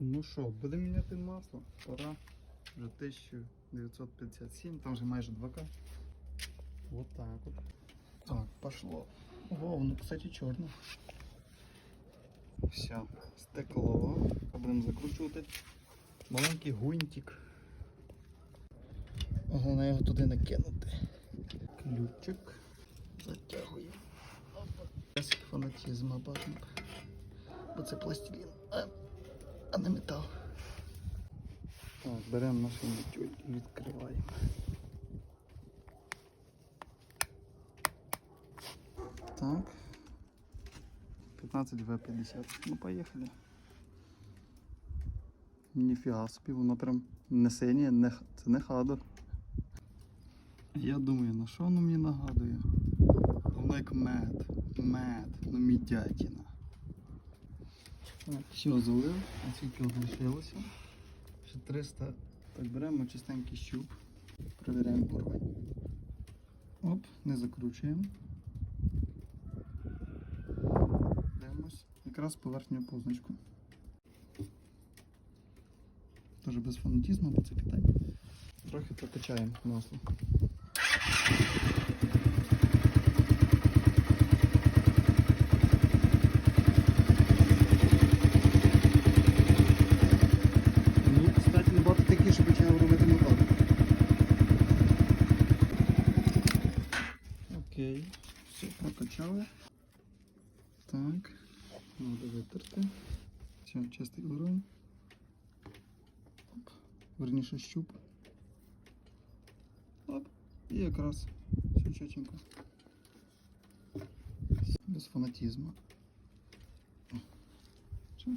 Ну що, будемо міняти масло. Пора. Вже 1957, там вже майже 2К. Вот так от. Так, пошло. Ого, воно, кстати, чорне. Все, стекло. Будемо закручувати. Маленький гунтик. Головне його туди накинути. Ключик. Затягуємо. Без фанатізму бачимо. Бо це пластилін, а, не метал. Так, беремо нашу мітюль і відкриваємо. Так. 15 В50. Ну поїхали. Ніфіга собі, воно прям не синє, не, це не хадо. Я думаю, на що воно мені нагадує? Воно як мед. Мед. Ну мідятіна. Все залив, а скільки лишилося. Ще 300. Так, беремо чистенький щуп. Провіряємо уровень. Оп, не закручуємо. Дивимось. Якраз поверхню позначку. Тоже без фанатізму, бо це Китай. Трохи прокачаємо масло. Окей, все прокачали. Так, треба витерти. Все, чистий уровень. Верніше щуп. Оп. І якраз все чотенько. Без фанатізму. Все.